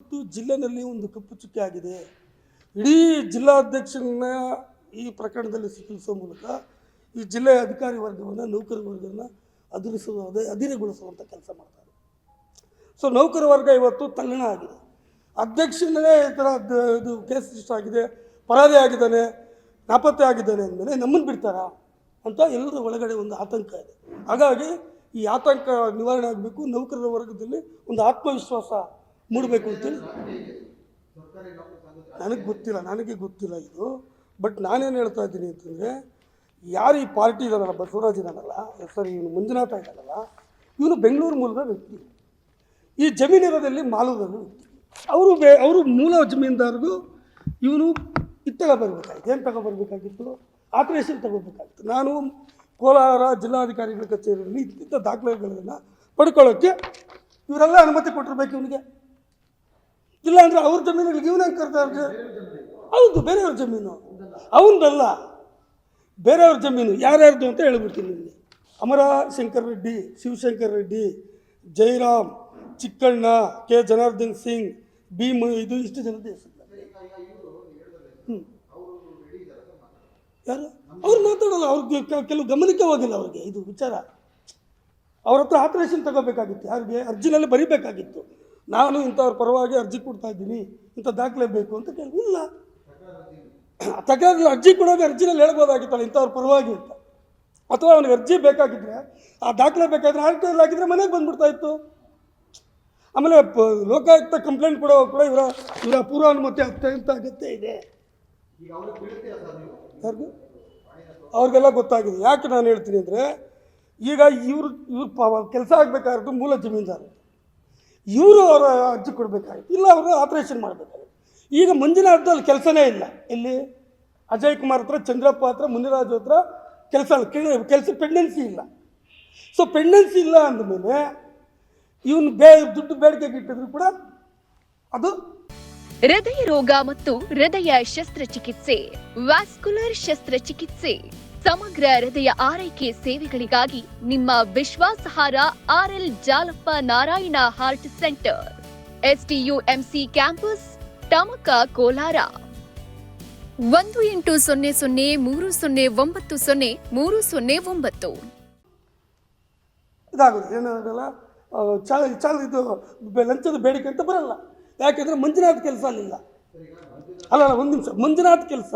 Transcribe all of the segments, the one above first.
ಇವತ್ತು ಜಿಲ್ಲೆನಲ್ಲಿ ಒಂದು ಕಪ್ಪು ಚುಕ್ಕೆ ಆಗಿದೆ. ಇಡೀ ಜಿಲ್ಲಾಧ್ಯಕ್ಷರನ್ನ ಈ ಪ್ರಕರಣದಲ್ಲಿ ಸಿಕ್ಕಿಸುವ ಮೂಲಕ ಈ ಜಿಲ್ಲೆಯ ಅಧಿಕಾರಿ ವರ್ಗವನ್ನು, ನೌಕರ ವರ್ಗವನ್ನು ಅದುರಿಸುವ ಅದೇ- ಅಧೀನಗೊಳಿಸುವಂಥ ಕೆಲಸ ಮಾಡ್ತಾರೆ. ಸೊ ನೌಕರ ವರ್ಗ ಇವತ್ತು ತಲ್ಲಣ ಆಗಿದೆ. ಅಧ್ಯಕ್ಷನೇ ಈ ಥರ ಇದು ಕೇಸ್ ಆಗಿದೆ ಪರಾದಿ ಆಗಿದ್ದಾನೆ, ನಾಪತ್ತೆ ಆಗಿದ್ದಾನೆ ಅಂದಮೇಲೆ ನಮ್ಮನ್ನು ಬಿಡ್ತಾರಾ ಅಂತ ಎಲ್ಲರ ಒಳಗಡೆ ಒಂದು ಆತಂಕ ಇದೆ. ಹಾಗಾಗಿ ಈ ಆತಂಕ ನಿವಾರಣೆ ಆಗಬೇಕು, ನೌಕರರ ವರ್ಗದಲ್ಲಿ ಒಂದು ಆತ್ಮವಿಶ್ವಾಸ ಮೂಡಬೇಕು ಅಂತೇಳಿ ನನಗೆ ಗೊತ್ತಿಲ್ಲ ನನಗೆ ಗೊತ್ತಿಲ್ಲ ಇದು. ಬಟ್ ನಾನೇನು ಹೇಳ್ತಾ ಇದ್ದೀನಿ ಅಂತಂದರೆ ಯಾರು ಈ ಪಾರ್ಟಿ ಇದ್ದಾರಲ್ಲ ಬಸವರಾಜ್ ಇದಾನಲ್ಲ, ಸರಿ, ಇವನು ಮಂಜುನಾಥ ಇದ್ದಾನಲ್ಲ ಇವನು ಬೆಂಗಳೂರು ಮೂಲದ ವ್ಯಕ್ತಿ. ಈ ಜಮೀನಿರೋದಲ್ಲಿ ವ್ಯಕ್ತಿ. ಅವರು ಬೇ, ಅವರು ಮೂಲ ಜಮೀನ್ದಾರರು ಇವನು ಇದು ತಗೊಬರ್ಬೇಕಾಗಿತ್ತು ಏನು ತಗೊಬರ್ಬೇಕಾಗಿತ್ತು ಆಪರೇಷನ್ ತಗೋಬೇಕಾಗಿತ್ತು. ನಾನು ಕೋಲಾರ ಜಿಲ್ಲಾಧಿಕಾರಿಗಳ ಕಚೇರಿಯಲ್ಲಿ ಇಂಥ ದಾಖಲೆಗಳನ್ನು ಪಡ್ಕೊಳ್ಳೋಕ್ಕೆ ಇವರೆಲ್ಲ ಅನುಮತಿ ಕೊಟ್ಟಿರ್ಬೇಕು ಇವನಿಗೆ. ಇಲ್ಲ ಅಂದ್ರೆ ಅವ್ರ ಜಮೀನುಗಳಿಗೆ ಇವನ ಕರ್ತಾ ಇರ್ತಾರೆ ಹೌದು, ಬೇರೆಯವ್ರ ಜಮೀನು. ಅವನದಲ್ಲ, ಬೇರೆಯವ್ರ ಜಮೀನು. ಯಾರ್ಯಾರ್ದು ಅಂತ ಹೇಳ್ಬಿಡ್ತೀನಿ ನಿಮಗೆ. ಅಮರ ಶಂಕರ್ ರೆಡ್ಡಿ, ಶಿವಶಂಕರ್ ರೆಡ್ಡಿ, ಜೈರಾಮ್, ಚಿಕ್ಕಣ್ಣ, ಕೆ. ಜನಾರ್ದನ್ ಸಿಂಗ್ ಭೀಮ್ ಇದು ಇಷ್ಟು ಹೆಸರು. ಹ್ಞೂ ಯಾರು? ಅವ್ರು ಮಾತಾಡೋಲ್ಲ, ಅವ್ರಿಗೆ ಕೆಲವು ಗಮನಕ್ಕೆ ಹೋಗಿಲ್ಲ ಅವ್ರಿಗೆ. ಇದು ವಿಚಾರ. ಅವ್ರ ಹತ್ರ ಆಪರೇಷನ್ ತಗೋಬೇಕಾಗಿತ್ತು. ಯಾರಿಗೆ? ಅರ್ಜಿನಲ್ಲಿ ಬರೀಬೇಕಾಗಿತ್ತು. ನಾನು ಇಂಥವ್ರ ಪರವಾಗಿ ಅರ್ಜಿ ಕೊಡ್ತಾ ಇದ್ದೀನಿ, ಇಂಥ ದಾಖಲೆ ಬೇಕು ಅಂತ ಕೇಳಿ, ಇಲ್ಲ. ತಕರಾರು ಅರ್ಜಿ ಕೊಡೋದು ಅರ್ಜಿನಲ್ಲಿ ಹೇಳ್ಬೋದಾಗಿತ್ತಲ್ಲ, ಇಂಥವ್ರ ಪರವಾಗಿ ಅಂತ. ಅಥವಾ ಅವನಿಗೆ ಅರ್ಜಿ ಬೇಕಾಗಿದ್ರೆ, ಆ ದಾಖಲೆ ಬೇಕಾದ್ರೆ ಆರ್ ಟಿ ಆಗಿದ್ರೆ ಮನೆಗೆ ಬಂದ್ಬಿಡ್ತಾ ಇತ್ತು. ಆಮೇಲೆ ಲೋಕಾಯುಕ್ತ ಕಂಪ್ಲೇಂಟ್ ಕೊಡೋ ಕೂಡ ಇವರ ಇವರ ಪೂರ್ವಾನುಮತಿ ಅತ್ಯಂತ ಅಗತ್ಯ ಇದೆ. ಯಾರಿಗೂ ಅವ್ರಿಗೆಲ್ಲ ಗೊತ್ತಾಗಿದೆ. ಯಾಕೆ ನಾನು ಹೇಳ್ತೀನಿ ಅಂದರೆ, ಈಗ ಇವರು, ಇವ್ರು ಕೆಲಸ ಆಗಬೇಕಾದ್ರೂ ಮೂಲ ಜಮೀನ್ದಾರ ಇವರು ಅವರ ಅರ್ಜಿ ಕೊಡಬೇಕಾಗಿತ್ತು. ಇಲ್ಲ, ಅವರು ಆಪರೇಷನ್ ಮಾಡಬೇಕಾಗಿತ್ತು. ಈಗ ಮುಂದಿನ ಅರ್ಧದಲ್ಲಿ ಕೆಲಸನೇ ಇಲ್ಲ. ಇಲ್ಲಿ ಅಜಯ್ ಕುಮಾರ್ ಹತ್ರ, ಚಂದ್ರಪ್ಪ ಹತ್ರ, ಮುನಿರಾಜು ಹತ್ರ ಕೆಲಸ ಕೆಲಸ ಪೆಂಡೆನ್ಸಿ ಇಲ್ಲ. ಸೊ ಪೆಂಡೆನ್ಸಿ ಇಲ್ಲ ಅಂದಮೇಲೆ ಇವನು ಬೇ, ದುಡ್ಡು ಬೇಡಿಕೆಗೆ ಇಟ್ಟಿದ್ರು ಕೂಡ ಅದು ಹೃದಯ ರೋಗ ಮತ್ತು ಹೃದಯ ಶಸ್ತ್ರಚಿಕಿತ್ಸೆ ವ್ಯಾಸ್ಕುಲರ್ ಶಸ್ತ್ರಚಿಕಿತ್ಸೆ. ಸಮಗ್ರ ಹೃದಯ ಆರೈಕೆ ಸೇವೆಗಳಿಗಾಗಿ ನಿಮ್ಮ ವಿಶ್ವಾಸಾರ್ಹ RL Jalappa Narayana heart centre. STUMC campus, Tamaka Kolar. ಒಂದು ಎಂಟು ಸೊನ್ನೆ ಸೊನ್ನೆ ಮೂರು ಸೊನ್ನೆ ಒಂಬತ್ತು ಸೊನ್ನೆ ಮೂರು ಸೊನ್ನೆ ಒಂಬತ್ತು. ಏನಾಗಲ್ಲ ಚಾಲ ಚಾಲ ಇದು ಲಂಚದ ಬೇಡಿಕೆ ಅಂತ ಬರಲ್ಲ. ಯಾಕೆಂದರೆ ಮಂಜುನಾಥ್ ಕೆಲಸ ಅಲ್ಲಿಲ್ಲ. ಅಲ್ಲ ಅಲ್ಲ ಒಂದು ನಿಮಿಷ, ಮಂಜುನಾಥ್ ಕೆಲಸ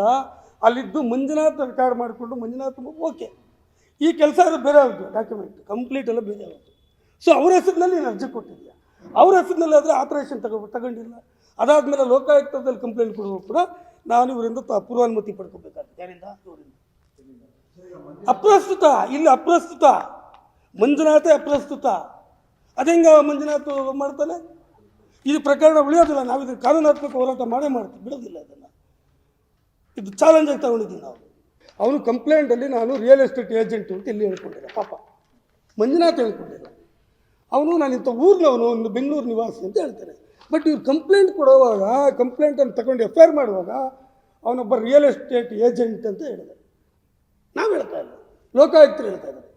ಅಲ್ಲಿದ್ದು ಮಂಜುನಾಥ್ ರೆಕಾರ್ಡ್ ಮಾಡಿಕೊಂಡು ಮಂಜುನಾಥ್ ಓಕೆ. ಈ ಕೆಲಸ ಅದು ಬೇರೆ ಆಗುತ್ತೆ ಡಾಕ್ಯುಮೆಂಟ್ ಕಂಪ್ಲೀಟ್ ಎಲ್ಲ ಬೇರೆ ಆಗುತ್ತೆ. ಸೊ ಅವ್ರ ಹೆಸರಿನಲ್ಲಿ ನೀನು ಅರ್ಜಿ ಕೊಟ್ಟಿದ್ಯಾ? ಅವ್ರ ಹೆಸರಿನಲ್ಲಿ ಆದರೆ ಆಪರೇಷನ್ ತಗೋ ತಗೊಂಡಿಲ್ಲ. ಅದಾದಮೇಲೆ ಲೋಕಾಯುಕ್ತದಲ್ಲಿ ಕಂಪ್ಲೇಂಟ್ ಕೊಡುವ ಕೂಡ ನಾನು ಇವರಿಂದ ಪೂರ್ವಾನುಮತಿ ಪಡ್ಕೋಬೇಕಾಗುತ್ತೆ. ಯಾರಿಂದ? ಅಪ್ರಸ್ತುತ, ಇಲ್ಲಿ ಅಪ್ರಸ್ತುತ. ಮಂಜುನಾಥೇ ಅಪ್ರಸ್ತುತ. ಅದೇಂಗ ಮಂಜುನಾಥ್ ಮಾಡ್ತಾನೆ? ಇದು ಪ್ರಕರಣ ಉಳಿಯೋದಿಲ್ಲ. ನಾವು ಇದು ಕಾನೂನಾತ್ಮಕ ಹೋರಾಟ ಮಾಡೇ ಮಾಡ್ತೀವಿ. ಬಿಡೋದಿಲ್ಲ ಇದನ್ನು. ಇದು ಚಾಲೆಂಜ್ ಆಗಿ ತಗೊಂಡಿದ್ದೀವಿ ನಾವು. ಅವನು ಕಂಪ್ಲೇಂಟಲ್ಲಿ ನಾನು ರಿಯಲ್ ಎಸ್ಟೇಟ್ ಏಜೆಂಟು ಅಂತ ಇಲ್ಲಿ ಹೇಳ್ಕೊಂಡಿಲ್ಲ ಪಾಪ. ಮಂಜುನಾಥ್ ಹೇಳ್ಕೊಂಡಿಲ್ಲ ಅವನು ನಾನು ಇಂಥ ಊರಿನವನು ಒಂದು ಬೆಂಗಳೂರು ನಿವಾಸಿ ಅಂತ ಹೇಳ್ತಾನೆ ಬಟ್ ಇವ್ರು ಕಂಪ್ಲೇಂಟ್ ಕೊಡುವಾಗ ಕಂಪ್ಲೇಂಟನ್ನು ತಗೊಂಡು ಎಫ್ ಐ ಆರ್ ಮಾಡುವಾಗ ಅವನೊಬ್ಬ ರಿಯಲ್ ಎಸ್ಟೇಟ್ ಏಜೆಂಟ್ ಅಂತ ಹೇಳಿದೆ. ನಾವು ಹೇಳ್ತಾ ಇಲ್ಲ ಲೋಕಾಯುಕ್ತರು ಹೇಳ್ತಾ ಇದ್ದಾರೆ.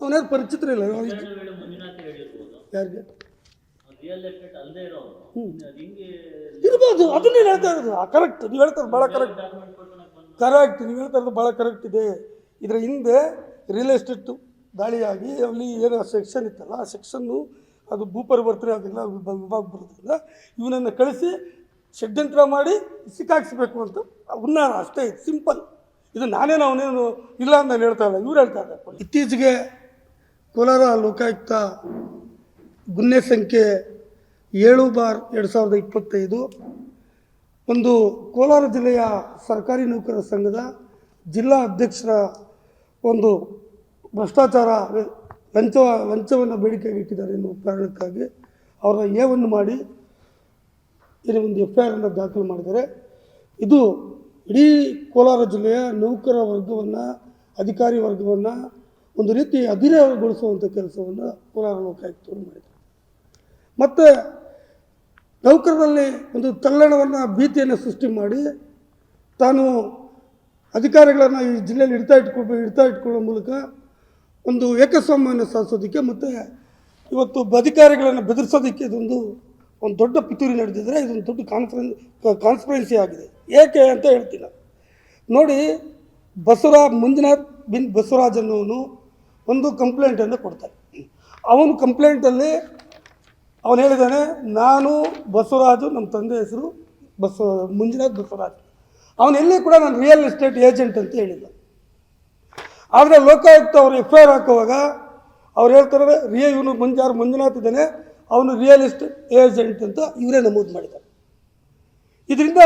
ಅವನೇ ಪರಿಚಿತರಿಲ್ಲ ಯಾರಿಗೆ? ಇರ್ಬೋದು ಅದನ್ನೇ ಹೇಳ್ತಾ ಇರೋದು. ಕರೆಕ್ಟ್ ನೀವು ಹೇಳ್ತಾ ಇರೋದು ಭಾಳ ಕರೆಕ್ಟ್ ಕರೆಕ್ಟ್ ನೀವು ಹೇಳ್ತಾ ಇರೋದು ಭಾಳ ಕರೆಕ್ಟ್ ಇದೆ. ಇದರ ಹಿಂದೆ ರಿಯಲ್ ಎಸ್ಟೇಟ್ ದಾಳಿಯಾಗಿ ಅಲ್ಲಿ ಏನೋ ಸೆಕ್ಷನ್ ಇತ್ತಲ್ಲ ಆ ಸೆಕ್ಷನ್ನು ಅದು ಭೂಪರಿವರ್ತನೆ ಆಗಿಲ್ಲ ವಿಭಾಗ ವಿಭಾಗ ಬರೋದ್ರಿಂದ ಇವನನ್ನು ಕಳಿಸಿ ಷಡ್ಯಂತ್ರ ಮಾಡಿ ಸಿಕ್ಕಾಕ್ಸ್ಬೇಕು ಅಂತ ಅವನ್ನ ಅಷ್ಟೇ ಸಿಂಪಲ್ ಇದು ನಾನೇನು ಅವನೇನು ಇಲ್ಲ ಅಂತ ನಾನು ಹೇಳ್ತಾ ಇಲ್ಲ ಇವ್ರು ಹೇಳ್ತಾ ಇದ್ದಾರೆ. ಇತ್ತೀಚೆಗೆ ಕೋಲಾರ ಲೋಕಾಯುಕ್ತ ಗುನ್ನೆ ಸಂಖ್ಯೆ ಏಳು ಬಾರ್ ಎರಡು ಸಾವಿರದ ಇಪ್ಪತ್ತೈದು. ಒಂದು ಕೋಲಾರ ಜಿಲ್ಲೆಯ ಸರ್ಕಾರಿ ನೌಕರರ ಸಂಘದ ಜಿಲ್ಲಾ ಅಧ್ಯಕ್ಷರ ಒಂದು ಭ್ರಷ್ಟಾಚಾರ ಲಂಚ, ಲಂಚವನ್ನು ಬೇಡಿಕೆಗೆ ಇಟ್ಟಿದ್ದಾರೆ ಎನ್ನುವ ಕಾರಣಕ್ಕಾಗಿ ಅವರ ಏವನ್ನು ಮಾಡಿ ಇಲ್ಲಿ ಒಂದು ಎಫ್ ಐ ಆರನ್ನು ದಾಖಲು ಮಾಡಿದ್ದಾರೆ. ಇದು ಇಡೀ ಕೋಲಾರ ಜಿಲ್ಲೆಯ ನೌಕರ ವರ್ಗವನ್ನು, ಅಧಿಕಾರಿ ವರ್ಗವನ್ನು ಒಂದು ರೀತಿ ಅಧಿರಗೊಳಿಸುವಂಥ ಕೆಲಸವನ್ನು ಕೋಲಾರ ಲೋಕಾಯುಕ್ತರು ಮಾಡಿದ್ದಾರೆ. ಮತ್ತು ನೌಕರರಲ್ಲಿ ಒಂದು ತಲ್ಲಣವನ್ನು ಭೀತಿಯನ್ನು ಸೃಷ್ಟಿ ಮಾಡಿ ತಾನು ಅಧಿಕಾರಿಗಳನ್ನು ಈ ಜಿಲ್ಲೆಯಲ್ಲಿ ಹಿಡ್ತಾ ಇಟ್ಕೊಳ್ಬೇಕು ಹಿಡ್ತಾ ಇಟ್ಕೊಳ್ಳೋ ಮೂಲಕ ಒಂದು ಏಕಸ್ವಾಮ್ಯವನ್ನು ಸಾಧಿಸೋದಕ್ಕೆ ಮತ್ತು ಇವತ್ತು ಅಧಿಕಾರಿಗಳನ್ನು ಬೆದರಿಸೋದಕ್ಕೆ ಇದೊಂದು ಒಂದು ದೊಡ್ಡ ಪಿತೂರಿ ನಡೆದಿದ್ರೆ ಇದೊಂದು ದೊಡ್ಡ ಕಾನ್ಫರೆನ್ಸ್ ಕಾನ್ಸ್ಪರೆನ್ಸಿ ಆಗಿದೆ ಏಕೆ ಅಂತ ಹೇಳ್ತೀನಿ. ನೋಡಿ, ಬಸವರಾಜ್ ಮಂಜುನಾಥ್ ಬಿನ್ ಬಸವರಾಜ್ ಅನ್ನೋನು ಒಂದು ಕಂಪ್ಲೇಂಟನ್ನು ಕೊಡ್ತಾನೆ ಅವನು ಕಂಪ್ಲೇಂಟಲ್ಲಿ ಅವನು ಹೇಳಿದ್ದಾನೆ, ನಾನು ಬಸವರಾಜು, ನಮ್ಮ ತಂದೆ ಹೆಸರು ಬಸವ ಮುಂಜಾನೆ ಬಸವರಾಜ್. ಅವನು ಎಲ್ಲಿ ಕೂಡ ನಾನು ರಿಯಲ್ ಎಸ್ಟೇಟ್ ಏಜೆಂಟ್ ಅಂತ ಹೇಳಿದ್ದ. ಆದರೆ ಲೋಕಾಯುಕ್ತ ಅವರು ಎಫ್ ಐ ಆರ್ ಹಾಕುವಾಗ ಅವ್ರು ಹೇಳ್ತಾರೆ ರಿಯ ಇವನು ಮುಂಜಾರು ಮಂಜುನಾಥ್ ಇದ್ದಾನೆ ಅವನು ರಿಯಲ್ ಎಸ್ಟೇಟ್ ಏಜೆಂಟ್ ಅಂತ ಇವರೇ ನಮೂದು ಮಾಡಿದ್ದಾರೆ. ಇದರಿಂದ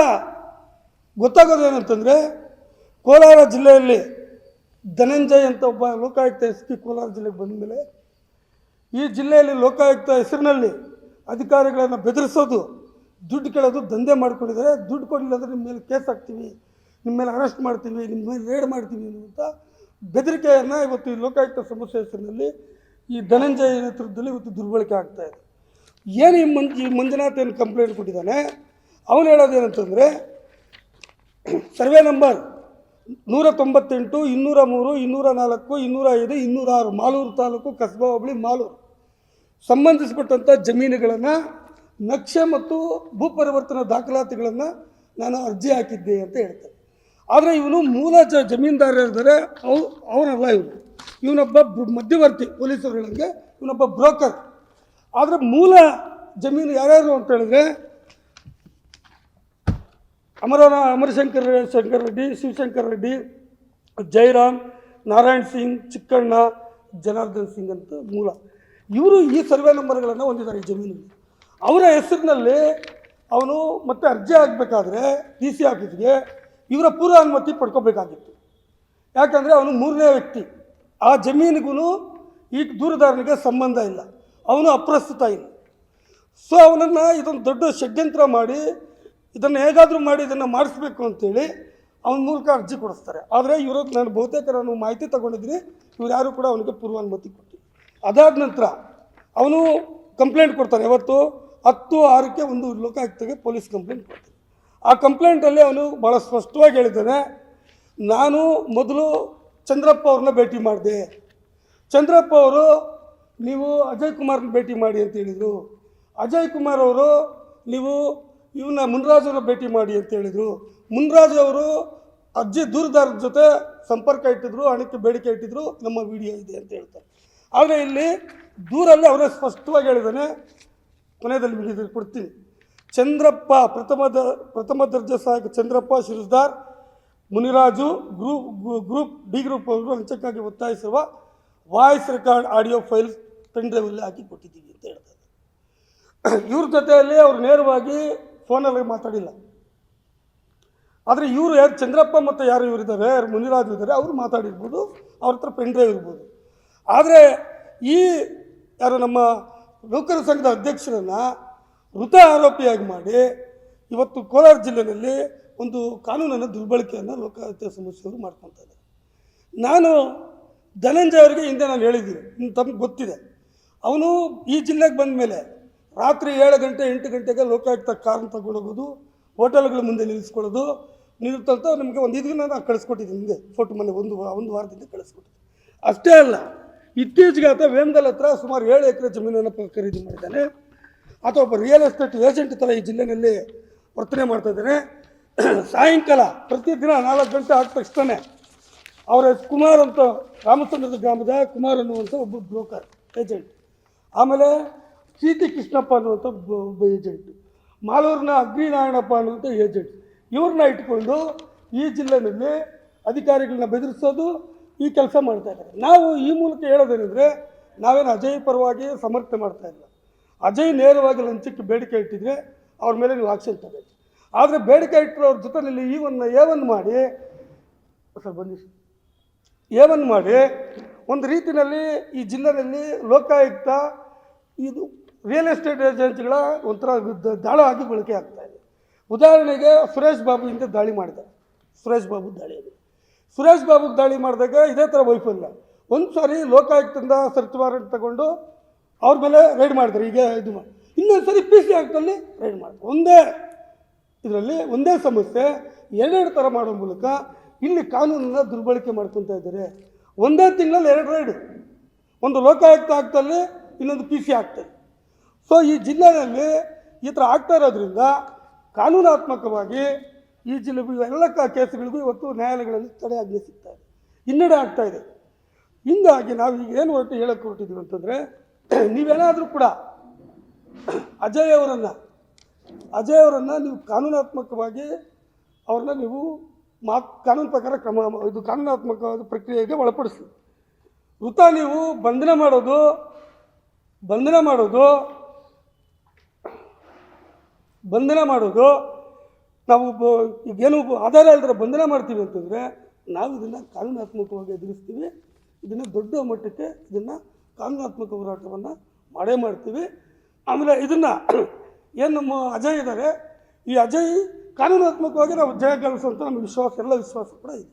ಗೊತ್ತಾಗೋದು ಏನಂತಂದರೆ, ಕೋಲಾರ ಜಿಲ್ಲೆಯಲ್ಲಿ ಧನಂಜಯ್ ಅಂತ ಒಬ್ಬ ಲೋಕಾಯುಕ್ತ ಎಸ್ ಪಿ ಕೋಲಾರ ಜಿಲ್ಲೆಗೆ ಬಂದ ಮೇಲೆ ಈ ಜಿಲ್ಲೆಯಲ್ಲಿ ಲೋಕಾಯುಕ್ತ ಹೆಸರಿನಲ್ಲಿ ಅಧಿಕಾರಿಗಳನ್ನು ಬೆದರಿಸೋದು, ದುಡ್ಡು ಕೇಳೋದು, ದಂಧೆ ಮಾಡ್ಕೊಂಡಿದ್ದಾರೆ. ದುಡ್ಡು ಕೊಡಲಿಲ್ಲ ಅಂದರೆ ನಿಮ್ಮ ಮೇಲೆ ಕೇಸ್ ಹಾಕ್ತೀವಿ ನಿಮ್ಮ ಮೇಲೆ ಅರೆಸ್ಟ್ ಮಾಡ್ತೀವಿ ನಿಮ್ಮ ಮೇಲೆ ರೇಡ್ ಮಾಡ್ತೀವಿ ಅನ್ನುವಂಥ ಬೆದರಿಕೆಯನ್ನು ಇವತ್ತು ಈ ಲೋಕಾಯುಕ್ತ ಸಮಸ್ಯೆ ಹೆಸರಿನಲ್ಲಿ ಈ ಧನಂಜಯ ನೇತೃತ್ವದಲ್ಲಿ ಇವತ್ತು ದುರ್ಬಳಕೆ ಆಗ್ತಾ ಇದೆ. ಏನು ಈ ಮಂಜ್, ಈ ಮಂಜುನಾಥ್ ಏನು ಕಂಪ್ಲೇಂಟ್ ಕೊಟ್ಟಿದ್ದಾನೆ? ಅವನು ಹೇಳೋದೇನಂತಂದರೆ ಸರ್ವೆ ನಂಬರ್ ನೂರ ತೊಂಬತ್ತೆಂಟು, ಇನ್ನೂರ ಮೂರು, ಇನ್ನೂರ ನಾಲ್ಕು, ಇನ್ನೂರ ಐದು ಇನ್ನೂರ ಆರು ಮಾಲೂರು ತಾಲೂಕು, ಕಸ್ಬಾ ಹೋಬಳಿ, ಮಾಲೂರು. ಸಂಬಂಧಿಸಿಪಟ್ಟಂಥ ಜಮೀನುಗಳನ್ನು ನಕ್ಷೆ ಮತ್ತು ಭೂ ಪರಿವರ್ತನೆ ದಾಖಲಾತಿಗಳನ್ನು ನಾನು ಅರ್ಜಿ ಹಾಕಿದ್ದೆ ಅಂತ ಹೇಳ್ತಾರೆ. ಆದರೆ ಇವನು ಮೂಲ ಜ ಜಮೀನ್ದಾರ ಇದ್ದಾರೆ ಅವು, ಅವನಲ್ಲ ಇವನು. ಇವನೊಬ್ಬ ಮಧ್ಯವರ್ತಿ ಪೊಲೀಸರು ಹೇಳಂಗೆ ಇವನೊಬ್ಬ ಬ್ರೋಕರ್. ಆದರೆ ಮೂಲ ಜಮೀನು ಯಾರ್ಯಾರು ಅಂತ ಹೇಳಿದ್ರೆ ಅಮರನ, ಅಮರಶಂಕರ್ ಶಂಕರ್ ರೆಡ್ಡಿ, ಶಿವಶಂಕರ್ ರೆಡ್ಡಿ ಜಯರಾಮ್ ನಾರಾಯಣ್ ಸಿಂಗ್, ಚಿಕ್ಕಣ್ಣ, ಜನಾರ್ದನ್ ಸಿಂಗ್ ಅಂತ ಮೂಲ. ಇವರು ಈ ಸರ್ವೆ ನಂಬರ್ಗಳನ್ನು ಹೊಂದಿದ್ದಾರೆ ಈ ಜಮೀನಿಗೆ ಅವರ ಹೆಸರಿನಲ್ಲಿ ಅವನು ಮತ್ತೆ ಅರ್ಜಿ ಹಾಕಬೇಕಾದ್ರೆ ಡಿ ಸಿ ಆಫೀಸ್ಗೆ ಇವರ ಪೂರ್ವ ಅನುಮತಿ ಪಡ್ಕೋಬೇಕಾಗಿತ್ತು. ಯಾಕಂದರೆ ಅವನು ಮೂರನೇ ವ್ಯಕ್ತಿ. ಆ ಜಮೀನಿಗೂ ಈ ದೂರದಾರನಿಗೆ ಸಂಬಂಧ ಇಲ್ಲ. ಅವನು ಅಪ್ರಸ್ತುತ ಇಲ್ಲ. ಸೊ ಅವನನ್ನು ಇದೊಂದು ದೊಡ್ಡ ಷಡ್ಯಂತ್ರ ಮಾಡಿ, ಇದನ್ನು ಹೇಗಾದರೂ ಮಾಡಿ ಇದನ್ನು ಮಾಡಿಸ್ಬೇಕು ಅಂತೇಳಿ ಅವನ ಮೂಲಕ ಅರ್ಜಿ ಕೊಡಿಸ್ತಾರೆ. ಆದರೆ ಇವರು ನಾನು ಬಹುತೇಕ ನಾನು ಮಾಹಿತಿ ತಗೊಂಡಿದ್ದೀನಿ, ಇವ್ರು ಯಾರು ಕೂಡ ಅವನಿಗೆ ಪೂರ್ವಾನುಮತಿ ಕೊಟ್ಟಿಲ್ಲ. ಅದಾದ ನಂತರ ಅವನು ಕಂಪ್ಲೇಂಟ್ ಕೊಡ್ತಾನೆ. ಯಾವತ್ತು? ಹತ್ತು ಆರಕ್ಕೆ ಒಂದು ಲೋಕಾಯುಕ್ತಗೆ ಪೊಲೀಸ್ ಕಂಪ್ಲೇಂಟ್ ಕೊಡ್ತಾನೆ. ಆ ಕಂಪ್ಲೇಂಟಲ್ಲಿ ಅವನು ಭಾಳ ಸ್ಪಷ್ಟವಾಗಿ ಹೇಳಿದ್ದಾನೆ, ನಾನು ಮೊದಲು ಚಂದ್ರಪ್ಪ ಅವ್ರನ್ನ ಭೇಟಿ ಮಾಡಿದೆ. ಚಂದ್ರಪ್ಪ ಅವರು ನೀವು ಅಜಯ್ ಕುಮಾರ್ನ ಭೇಟಿ ಮಾಡಿ ಅಂತ ಹೇಳಿದರು. ಅಜಯ್ ಕುಮಾರ್ ಅವರು ನೀವು ಇವನ್ನ ಮುನ್ರಾಜ್ ಅವರ ಭೇಟಿ ಮಾಡಿ ಅಂತ ಹೇಳಿದರು. ಮುನ್ರಾಜ್ ಅವರು ಅಜ್ಜಿ ದೂರದಾರರ ಜೊತೆ ಸಂಪರ್ಕ ಇಟ್ಟಿದ್ರು, ಹಣಕ್ಕೆ ಬೇಡಿಕೆ ಇಟ್ಟಿದ್ರು, ನಮ್ಮ ವಿಡಿಯೋ ಇದೆ ಅಂತ ಹೇಳ್ತಾರೆ. ಆದರೆ ಇಲ್ಲಿ ದೂರಲ್ಲಿ ಅವರೇ ಸ್ಪಷ್ಟವಾಗಿ ಹೇಳಿದ್ದಾನೆ ಕೊನೆಯಲ್ಲಿ ನಿಮಗೆ ಕೊಡ್ತೀನಿ. ಚಂದ್ರಪ್ಪ ಪ್ರಥಮ ದ, ಪ್ರಥಮ ದರ್ಜೆ ಸಹಾಯಕ Chandrappa ಶಿರಸ್ದಾರ್, Muniraju, group group D group ಅವರು ಹಂಚಕ್ಕಾಗಿ ಒತ್ತಾಯಿಸಿರುವ voice record audio files pen ಡ್ರೈವಲ್ಲಿ ಹಾಕಿ ಕೊಟ್ಟಿದ್ದೀವಿ ಅಂತ ಹೇಳ್ತಾರೆ ಇವ್ರ ಜೊತೆಯಲ್ಲಿ ಅವರು ನೇರವಾಗಿ ಫೋನಲ್ಲಿ ಮಾತಾಡಿಲ್ಲ. ಆದರೆ ಇವರು ಯಾರು, ಚಂದ್ರಪ್ಪ ಮತ್ತು ಯಾರು ಇವರಿದ್ದಾರೆ, ಮುನಿರಾಜು ಇದ್ದಾರೆ, ಅವರು ಮಾತಾಡಿರ್ಬೋದು, ಅವ್ರ ಹತ್ರ ಪೆನ್ ಡ್ರೈವ್ ಇರ್ಬೋದು. ಆದರೆ ಈ ಯಾರು ನಮ್ಮ ನೌಕರ ಸಂಘದ ಅಧ್ಯಕ್ಷರನ್ನು ಮೃತ ಆರೋಪಿಯಾಗಿ ಮಾಡಿ ಇವತ್ತು ಕೋಲಾರ ಜಿಲ್ಲೆಯಲ್ಲಿ ಒಂದು ಕಾನೂನನ್ನು ದುರ್ಬಳಕೆಯನ್ನು ಲೋಕಾಯುಕ್ತ ಸಮಸ್ಯೆಯವರು ಮಾಡ್ಕೊತಾ ಇದ್ದಾರೆ. ನಾನು ಧನಂಜಯ ಅವರಿಗೆ ಹಿಂದೆ ನಾನು ಹೇಳಿದ್ದೀನಿ ತಮಗೆ ಗೊತ್ತಿದೆ. ಅವನು ಈ ಜಿಲ್ಲೆಗೆ ಬಂದ ಮೇಲೆ ರಾತ್ರಿ ಏಳು ಗಂಟೆ, ಎಂಟು ಗಂಟೆಗೆ ಲೋಕಾಯುಕ್ತ ಕಾರನ್ನು ತಗೊಂಡೋಗೋದು ಹೋಟೆಲ್ಗಳ ಮುಂದೆ ನಿಲ್ಲಿಸ್ಕೊಳ್ಳೋದು ನಿಲ್ತಂತ ನಿಮಗೆ ಒಂದು ಇದನ್ನು ನಾನು ಕಳಿಸ್ಕೊಟ್ಟಿದ್ದೀನಿ ಹಿಂದೆ, ಫೋಟೋ ಮನೆ ಒಂದು ಒಂದು ವಾರದಿಂದ ಕಳಿಸ್ಕೊಟ್ಟಿದ್ದೀನಿ. ಅಷ್ಟೇ ಅಲ್ಲ ಇತ್ತೀಚೆಗೆ ಆತ ವೇಮಗಲ್ ಹತ್ರ ಸುಮಾರು ಏಳು ಎಕರೆ ಜಮೀನನ್ನು ಖರೀದಿ ಮಾಡಿದ್ದಾನೆ. ಆತ ಒಬ್ಬ ರಿಯಲ್ ಎಸ್ಟೇಟ್ ಏಜೆಂಟ್ ಥರ ಈ ಜಿಲ್ಲೆಯಲ್ಲಿ ವರ್ತನೆ ಮಾಡ್ತಾ ಇದ್ದಾನೆ. ಸಾಯಂಕಾಲ ಪ್ರತಿದಿನ ನಾಲ್ಕು ಗಂಟೆ ಆದ ತಕ್ಷಣ ಅವರ ಕುಮಾರ್ ಅಂತ ರಾಮಚಂದ್ರದ ಗ್ರಾಮದ ಕುಮಾರ್ ಅನ್ನುವಂಥ ಒಬ್ಬ ಬ್ರೋಕರ್ ಏಜೆಂಟ್ ಆಮೇಲೆ ಸೀತಿ ಕೃಷ್ಣಪ್ಪ ಅನ್ನುವಂಥ ಒಬ್ಬ ಏಜೆಂಟ್ ಮಾಲೂರಿನ ಅಗ್ನಿನಾರಾಯಣಪ್ಪ ಅನ್ನುವಂಥ ಏಜೆಂಟ್ ಇವ್ರನ್ನ ಇಟ್ಕೊಂಡು ಈ ಜಿಲ್ಲೆಯಲ್ಲಿ ಅಧಿಕಾರಿಗಳನ್ನ ಬೆದರಿಸೋದು ಈ ಕೆಲಸ ಮಾಡ್ತಾ ಇದ್ದಾರೆ. ನಾವು ಈ ಮೂಲಕ ಹೇಳೋದೇನೆಂದರೆ, ನಾವೇನು ಅಜಯ್ ಪರವಾಗಿ ಸಮರ್ಥನೆ ಮಾಡ್ತಾ ಇಲ್ಲ. ಅಜಯ್ ನೇರವಾಗಿ ಲಂಚಕ್ಕೆ ಬೇಡಿಕೆ ಇಟ್ಟಿದ್ರೆ ಅವ್ರ ಮೇಲೆ ನೀವು ಆಕ್ಷನ್ ತಗೋಬೇಕು. ಆದರೆ ಬೇಡಿಕೆ ಇಟ್ಟಿರೋರ ಜೊತೆಯಲ್ಲಿ ಈ ಒಂದು ಏವನ್ನು ಮಾಡಿ, ಸರ್ ಬನ್ನಿ ಎ ಮಾಡಿ ಒಂದು ರೀತಿಯಲ್ಲಿ ಈ ಜಿಲ್ಲೆಯಲ್ಲಿ ಲೋಕಾಯುಕ್ತ ಇದು ರಿಯಲ್ ಎಸ್ಟೇಟ್ ಏಜೆನ್ಸಿಗಳ ಒಂಥರ ದಾಳ ಆಗಿ ಬಳಕೆ ಆಗ್ತಾ ಇದೆ. ಉದಾಹರಣೆಗೆ ಸುರೇಶ್ ಬಾಬು ಹಿಂದೆ ದಾಳಿ ಮಾಡಿದ್ದಾರೆ. ಸುರೇಶ್ ಬಾಬು ದಾಳಿಯಲ್ಲಿ. ಸುರೇಶ್ ಬಾಬು ದಾಳಿ ಮಾಡಿದಾಗ ಇದೇ ಥರ ವೈಫಲ್ಯ. ಒಂದು ಸಾರಿ ಲೋಕಾಯುಕ್ತದಿಂದ ಸರ್ಚ್ ವಾರೆಂಟ್ ತಗೊಂಡು ಅವ್ರ ಮೇಲೆ ರೈಡ್ ಮಾಡಿದ್ರು ಈಗ ಇದು ಇನ್ನೊಂದು ಸಾರಿ ಪಿ ಸಿ ಆ್ಯಕ್ಟಲ್ಲಿ ರೈಡ್ ಮಾಡಿದ್ರು. ಒಂದೇ ಇದರಲ್ಲಿ ಒಂದೇ ಸಮಸ್ಯೆ, ಎರಡೆರಡು ಥರ ಮಾಡೋ ಮೂಲಕ ಇಲ್ಲಿ ಕಾನೂನನ್ನು ದುರ್ಬಳಕೆ ಮಾಡ್ಕೊತಾ ಇದ್ದಾರೆ. ಒಂದೇ ತಿಂಗಳಲ್ಲಿ ಎರಡು ರೈಡ್ ಒಂದು ಲೋಕಾಯುಕ್ತ ಆಗ್ತಲ್ಲಿ ಇನ್ನೊಂದು ಪಿ ಸಿ ಆಗ್ತದೆ ಸೊ ಈ ಜಿಲ್ಲೆಯಲ್ಲಿ ಈ ಥರ ಆಗ್ತಾ ಇರೋದ್ರಿಂದ ಕಾನೂನಾತ್ಮಕವಾಗಿ ಈ ಜಿಲ್ಲೆ ಎಲ್ಲ ಕೇಸುಗಳಿಗೂ ಇವತ್ತು ನ್ಯಾಯಾಲಯಗಳಲ್ಲಿ ತಡೆಯಾಜ್ಞೆ ಸಿಗ್ತಾ ಇದೆ. ಹಿನ್ನಡೆ ಆಗ್ತಾ ಇದೆ. ಹಿಂಗಾಗಿ ನಾವು ಈಗ ಏನು ಹೊರಟು ಹೇಳಕ್ಕೆ ಹೊರಟಿದ್ದೀವಿ ಅಂತಂದರೆ, ನೀವೇನಾದರೂ ಕೂಡ ಅಜಯ್ ಅವರನ್ನು ಅಜಯ್ ಅವರನ್ನು ನೀವು ಕಾನೂನಾತ್ಮಕವಾಗಿ ಅವ್ರನ್ನ ನೀವು ಮಾ ಕಾನೂನು ಪ್ರಕಾರ ಕ್ರಮ, ಇದು ಕಾನೂನಾತ್ಮಕವಾದ ಪ್ರಕ್ರಿಯೆಗೆ ಒಳಪಡಿಸಿ. ವೃತ ನೀವು ಬಂಧನ ಮಾಡೋದು ಬಂಧನ ಮಾಡೋದು ಬಂಧನ ಮಾಡೋದು ನಾವು ಈಗೇನು ಆಧಾರ ಇಲ್ಲದ್ರೆ ಬಂಧನ ಮಾಡ್ತೀವಿ ಅಂತಂದರೆ ನಾವು ಇದನ್ನು ಕಾನೂನಾತ್ಮಕವಾಗಿ ಎದುರಿಸ್ತೀವಿ. ಇದನ್ನು ದೊಡ್ಡ ಮಟ್ಟಕ್ಕೆ ಇದನ್ನು ಕಾನೂನಾತ್ಮಕ ಹೋರಾಟವನ್ನು ಮಾಡೇ ಮಾಡ್ತೀವಿ. ಆಮೇಲೆ ಇದನ್ನು ಏನು ನಮ್ಮ ಅಜಯ್ ಇದ್ದಾರೆ ಈ ಅಜಯ್ ಕಾನೂನಾತ್ಮಕವಾಗಿ ನಾವು ಜಯ ನಮ್ಮ ವಿಶ್ವಾಸ, ಎಲ್ಲ ವಿಶ್ವಾಸ ಕೂಡ ಇದೆ.